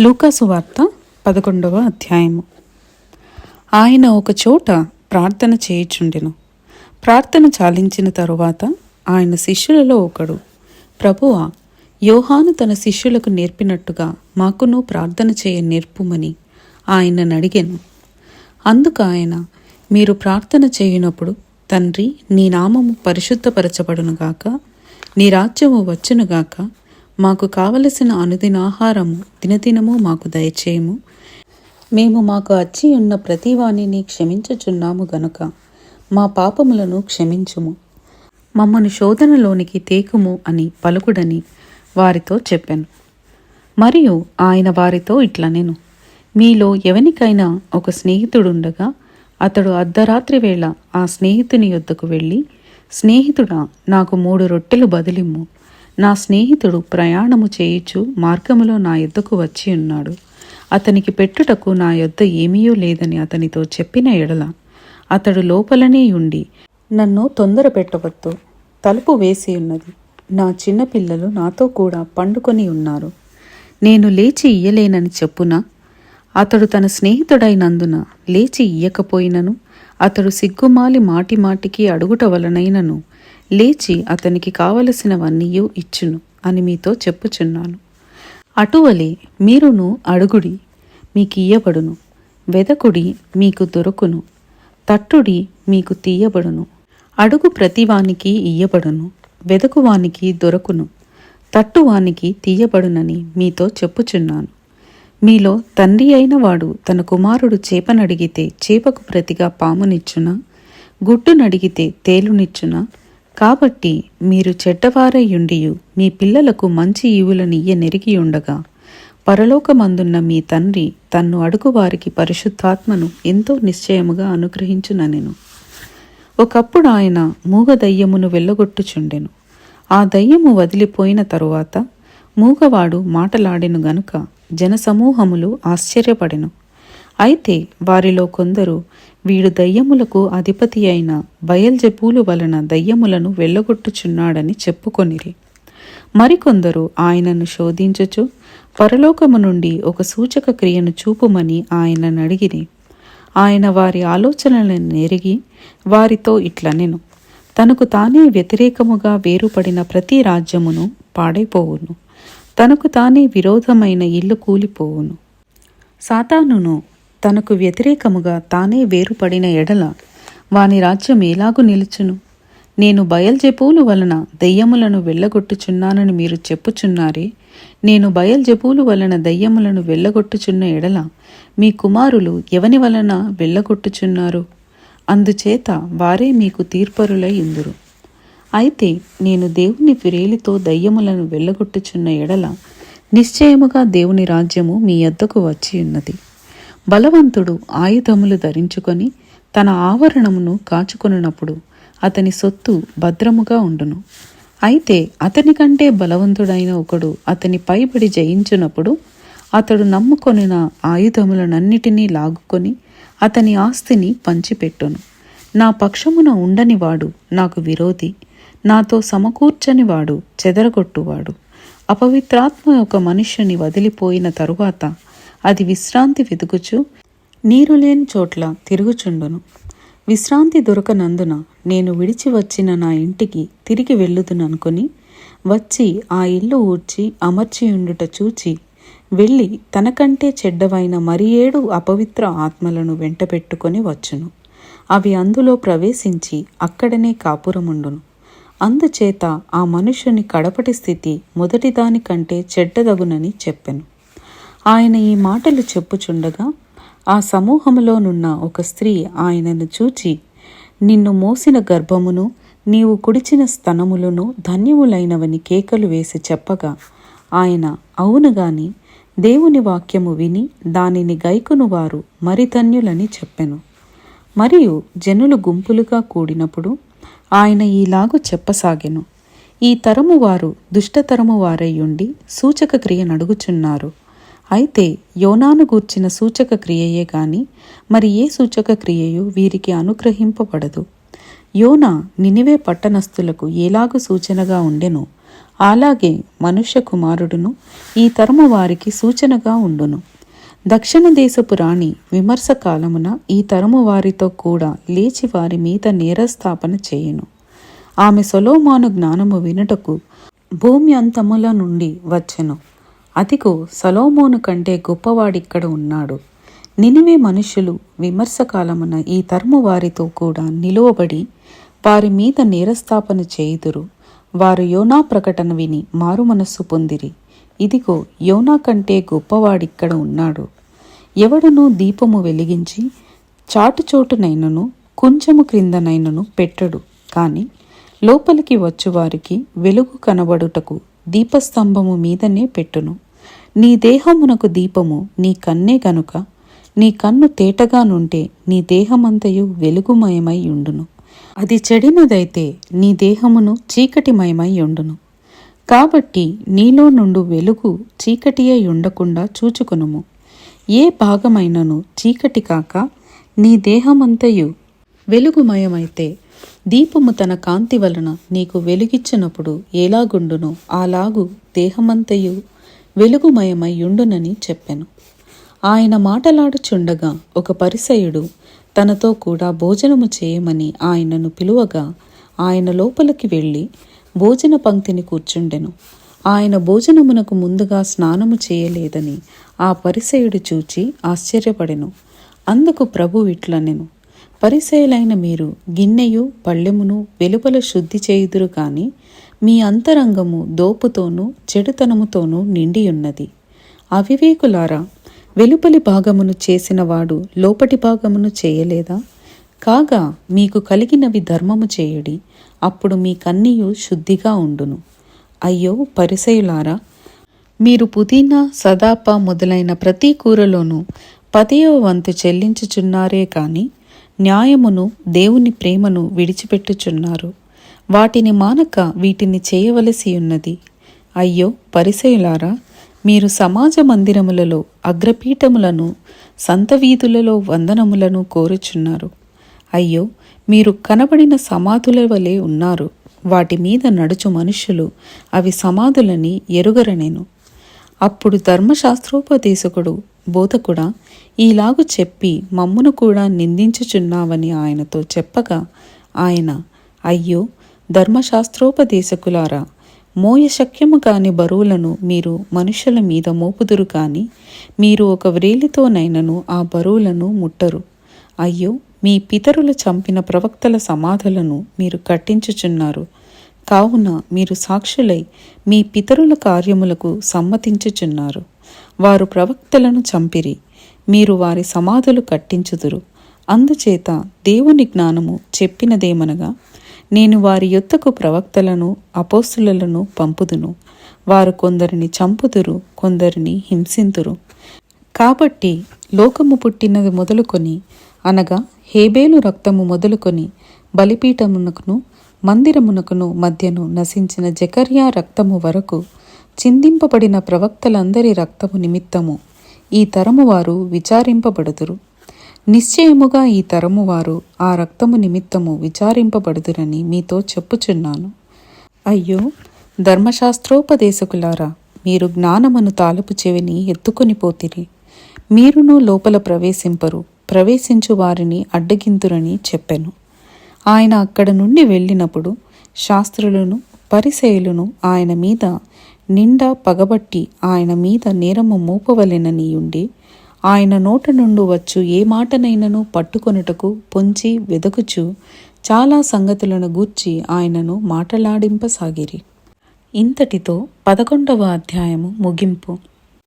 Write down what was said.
లూకాసు వార్త పదకొండవ అధ్యాయము. ఆయన ఒక చోట ప్రార్థన చేయుచుండెను. ప్రార్థన చాలించిన తరువాత ఆయన శిష్యులలో ఒకడు ప్రభువా యోహాను తన శిష్యులకు నేర్పినట్టుగా మాకును ప్రార్థన చేయ నేర్పుమని ఆయనను అడిగాను అందుకు ఆయన మీరు ప్రార్థన చేయునప్పుడు తండ్రి నీ నామము పరిశుద్ధపరచబడునుగాక నీ రాజ్యము వచ్చునుగాక మాకు కావలసిన అనుదిన ఆహారము దినదినము మాకు దయచేయము. మేము మాకు అచ్చి ఉన్న ప్రతి వాణిని క్షమించుచున్నాము గనుక మా పాపములను క్షమించుము. మమ్మను శోధనలోనికి తేకుము అని పలుకుడని వారితో చెప్పాను. మరియు ఆయన వారితో ఇట్లా నేను మీలో ఎవనికైనా ఒక స్నేహితుడుండగా అతడు అర్ధరాత్రి వేళ ఆ స్నేహితుని యొద్దకు వెళ్ళి స్నేహితుడా నాకు మూడు రొట్టెలు బదిలిమ్ము. నా స్నేహితుడు ప్రయాణము చేయుచు మార్గములో నా యొద్దకు వచ్చి ఉన్నాడు. అతనికి పెట్టుటకు నా యొద్ద ఏమీయూ లేదని అతనితో చెప్పిన ఎడల అతడు లోపలనే ఉండి నన్ను తొందర పెట్టవద్దు. తలుపు వేసి ఉన్నది. నా చిన్నపిల్లలు నాతో కూడా పండుకొని ఉన్నారు. నేను లేచి ఇయ్యలేనని చెప్పునా అతడు తన స్నేహితుడైనందున లేచి ఇయ్యకపోయినను అతడు సిగ్గుమాలి మాటి మాటికి అడుగుట వలనైనను. లేచి అతనికి కావలసినవన్నీయూ ఇచ్చును అని మీతో చెప్పుచున్నాను. అటువలే మీరును అడుగుడి మీకియ్యబడును వెదకుడి మీకు దొరుకును. తట్టుడి మీకు తీయబడును. అడుగు ప్రతివానికి ఇయ్యబడును వెదకువానికి దొరకును. తట్టువానికి తీయబడునని మీతో చెప్పుచున్నాను. మీలో తండ్రి అయిన వాడు తన కుమారుడు చేపనడిగితే చేపకు ప్రతిగా పామునిచ్చునా? గుడ్డునడిగితే తేలునిచ్చునా? కాబట్టి మీరు చెడ్డవారయ్యుండియు మీ పిల్లలకు మంచి ఈవులనియ్య నెరిగి ఉండగా పరలోకమందున్న మీ తండ్రి తన్ను అడుగువారికి పరిశుద్ధాత్మను ఎంతో నిశ్చయముగా అనుగ్రహించుననెను. ఒకప్పుడు ఆయన మూగ దయ్యమును వెళ్ళగొట్టుచుండెను. ఆ దయ్యము వదిలిపోయిన తరువాత మూగవాడు మాటలాడెను గనుక జనసమూహములు ఆశ్చర్యపడెను. అయితే వారిలో కొందరు వీడు దయ్యములకు అధిపతి అయిన బయల్జెపూలు వలన దయ్యములను వెళ్ళగొట్టుచున్నాడని చెప్పుకొనిరి. మరికొందరు ఆయనను శోధించచు పరలోకము నుండి ఒక సూచక క్రియను చూపుమని ఆయనను అడిగిరి. ఆయన వారి ఆలోచనలను నెరిగి వారితో ఇట్లనెను తనకు తానే వ్యతిరేకముగా వేరుపడిన ప్రతి రాజ్యమును పాడైపోవును. తనకు తానే విరోధమైన ఇల్లు కూలిపోవును. సాతానును తనకు వ్యతిరేకముగా తానే వేరుపడిన ఎడల వాని రాజ్యం ఎలాగు నిలుచును? నేను బయల్జెపూలు వలన దెయ్యములను వెళ్ళగొట్టుచున్నానని మీరు చెప్పుచున్నారే నేను బయల్జెపూలు వలన దయ్యములను వెళ్ళగొట్టుచున్న ఎడల మీ కుమారులు ఎవని వలన వెళ్ళగొట్టుచున్నారు? అందుచేత వారే మీకు తీర్పరులై ఇందురు అయితే నేను దేవుని ఫిరేలితో దయ్యములను వెళ్ళగొట్టుచున్న ఎడల నిశ్చయముగా దేవుని రాజ్యము మీ యొద్దకు వచ్చి ఉన్నది. బలవంతుడు ఆయుధములు ధరించుకొని తన ఆవరణమును కాచుకొనున్నప్పుడు అతని సొత్తు భద్రముగా ఉండును. అయితే అతని కంటే బలవంతుడైన ఒకడు అతని పైబడి జయించునప్పుడు అతడు నమ్ముకొనిన ఆయుధములనన్నిటినీ లాగుకొని అతని ఆస్తిని పంచిపెట్టును. నా పక్షమున ఉండనివాడు నాకు విరోధి నాతో సమకూర్చనివాడు చెదరగొట్టువాడు. అపవిత్రాత్మ ఒక మనుష్యుని వదిలిపోయిన తరువాత అది విశ్రాంతి వెతుకుచు నీరు లేని చోట్ల తిరుగుచుండును. విశ్రాంతి దొరకనందున నేను విడిచి వచ్చిన నా ఇంటికి తిరిగి వెళ్ళుదుననుకొని వచ్చి ఆ ఇల్లు ఊడ్చి అమర్చి ఉండుట చూచి వెళ్ళి తనకంటే చెడ్డవైన మరి ఏడు అపవిత్ర ఆత్మలను వెంటబెట్టుకొని వచ్చును. అవి అందులో ప్రవేశించి అక్కడనే కాపురముండును. అందుచేత ఆ మనుషుని కడపటి స్థితి మొదటి దానికంటే చెడ్డదగునని చెప్పెను. ఆయన ఈ మాటలు చెప్పుచుండగా ఆ సమూహములోనున్న ఒక స్త్రీ ఆయనను చూచి నిన్ను మోసిన గర్భమును నీవు కుడిచిన స్తనములను ధన్యములైనవని కేకలు వేసి చెప్పగా ఆయన అవును గాని దేవుని వాక్యము విని దానిని గైకును వారు మరి ధన్యులని చెప్పెను. మరియు జనులు గుంపులుగా కూడినప్పుడు ఆయన ఈలాగు చెప్పసాగెను. ఈ తరము వారు దుష్టతరము ఉండి సూచక క్రియ నడుగుచున్నారు అయితే యోనాను గూర్చిన సూచక క్రియయే గాని మరి ఏ సూచక క్రియయు వీరికి అనుగ్రహింపబడదు. యోన నినివే పట్టణస్థులకు ఎలాగు సూచనగా ఉండెను? అలాగే మనుష్య కుమారుడును ఈ తరము వారికి సూచనగా ఉండును. దక్షిణ దేశపు రాణి విమర్శ కాలమున ఈ తరము వారితో కూడా లేచి వారి మీద నేరస్థాపన చేయును. ఆమె సొలోమాను జ్ఞానము వినుటకు భూమి అంతముల నుండి వచ్చెను. అదిగో సలోమోను కంటే గొప్పవాడిక్కడ ఉన్నాడు. నినివే మనుషులు విమర్శకాలమున ఈ తరము వారితో కూడా నిలువబడి వారి మీద నేరస్థాపన చేయుదురు. వారు యోనా ప్రకటన విని మారు మనస్సు పొందిరి. ఇదిగో యోనా కంటే గొప్పవాడిక్కడ ఉన్నాడు. ఎవడునూ దీపము వెలిగించి చాటుచోటునైనను కొంచెము క్రిందనైనను పెట్టడు. కాని లోపలికి వచ్చువారికి వెలుగు కనబడుటకు దీపస్తంభము మీదనే పెట్టును. నీ దేహమునకు దీపము నీ కన్నే గనుక నీ కన్ను తేటగా నుంటే నీ దేహమంతయు వెలుగుమయమై ఉండును. అది చెడినదైతే నీ దేహమును చీకటిమయమై ఉండును. కాబట్టి నీలో నుండు వెలుగు చీకటి అయి ఉండకుండా చూచుకునుము. ఏ భాగమైనను చీకటి కాక నీ దేహమంతయు వెలుగుమయమైతే దీపము తన కాంతి వలన నీకు వెలుగిచ్చినప్పుడు ఎలాగుండునో అలాగు దేహమంతయు వెలుగుమయమై ఉండునని ఆయన మాటలాడుచుండగా ఒక పరిసయుడు తనతో కూడా భోజనము చేయమని ఆయనను పిలువగా ఆయన లోపలికి వెళ్ళి భోజన పంక్తిని కూర్చుండెను. ఆయన భోజనమునకు ముందుగా స్నానము చేయలేదని ఆ పరిసయుడు చూచి ఆశ్చర్యపడెను. అందుకు ప్రభు ఇట్లనెను. పరిసయులైన మీరు గిన్నెయు పళ్ళెమును వెలుపల శుద్ధి చేయుదురు కాని మీ అంతరంగము దోపుతోనూ చెడుతనముతోనూ నిండియున్నది అవివేకులారా వెలుపలి భాగమును చేసినవాడు లోపటి భాగమును చేయలేదా? కాగా మీకు కలిగినవి ధర్మము చేయుడి అప్పుడు మీ కన్నీయు శుద్ధిగా ఉండును. అయ్యో పరిసయులారా మీరు పుదీనా సదాప మొదలైన ప్రతి కూరలోనూ పదయో వంతు చెల్లించుచున్నారే కానీ న్యాయమును దేవుని ప్రేమను విడిచిపెట్టుచున్నారు. వాటిని మానక వీటిని చేయవలసి ఉన్నది అయ్యో పరిసయులారా మీరు సమాజ మందిరములలో అగ్రపీఠములను సంత వీధులలో వందనములను కోరుచున్నారు. అయ్యో మీరు కనబడిన సమాధుల వలె ఉన్నారు. వాటి మీద నడుచు మనుషులు అవి సమాధులని ఎరుగరనేను. అప్పుడు ధర్మశాస్త్రోపదేశకుడు బోధకుడా ఈలాగు చెప్పి మమ్మును కూడా నిందించుచున్నావని ఆయనతో చెప్పగా ఆయన అయ్యో ధర్మశాస్త్రోపదేశకులారా మోయశక్యము కాని బరువులను మీరు మనుషుల మీద మోపుదురు కాని మీరు ఒక వ్రేలితోనైనను ఆ బరువులను ముట్టరు. అయ్యో మీ పితరులు చంపిన ప్రవక్తల సమాధులను మీరు కట్టించుచున్నారు. కావున మీరు సాక్షులై మీ పితరుల కార్యములకు సమ్మతించుచున్నారు. వారు ప్రవక్తలను చంపిరి. మీరు వారి సమాధులు కట్టించుదురు. అందుచేత దేవుని జ్ఞానము చెప్పినదేమనగా నేను వారి యొత్తకు ప్రవక్తలను అపోస్తులను పంపుదును. వారు కొందరిని చంపుదురు కొందరిని హింసింతురు కాబట్టి లోకము పుట్టినది మొదలుకొని అనగా హేబేలు రక్తము మొదలుకొని బలిపీఠమునకును మందిరమునకును మధ్యను నశించిన జకర్యా రక్తము వరకు చిందింపబడిన ప్రవక్తలందరి రక్తము నిమిత్తము ఈ తరము వారు విచారింపబడుదురు. నిశ్చయముగా ఈ తరము వారు ఆ రక్తము నిమిత్తము విచారింపబడుదురని మీతో చెప్పుచున్నాను. అయ్యో ధర్మశాస్త్రోపదేశకులారా మీరు జ్ఞానమును తాలపు చెవిని ఎత్తుకొని పోతిరి. మీరును లోపల ప్రవేశింపరు ప్రవేశించు వారిని అడ్డగింతురని చెప్పెను. ఆయన అక్కడ నుండి వెళ్ళినప్పుడు శాస్త్రులను పరిసేయులను ఆయన మీద నిండా పగబట్టి ఆయన మీద నేరము మోపవలెనని ఉండి ఆయన నోట నుండి వచ్చు ఏ మాటనైనను పట్టుకొనుటకు పొంచి వెదకుచు చాలా సంగతులను గూర్చి ఆయనను మాటలాడింపసాగిరి. ఇంతటితో పదకొండవ అధ్యాయము ముగింపు.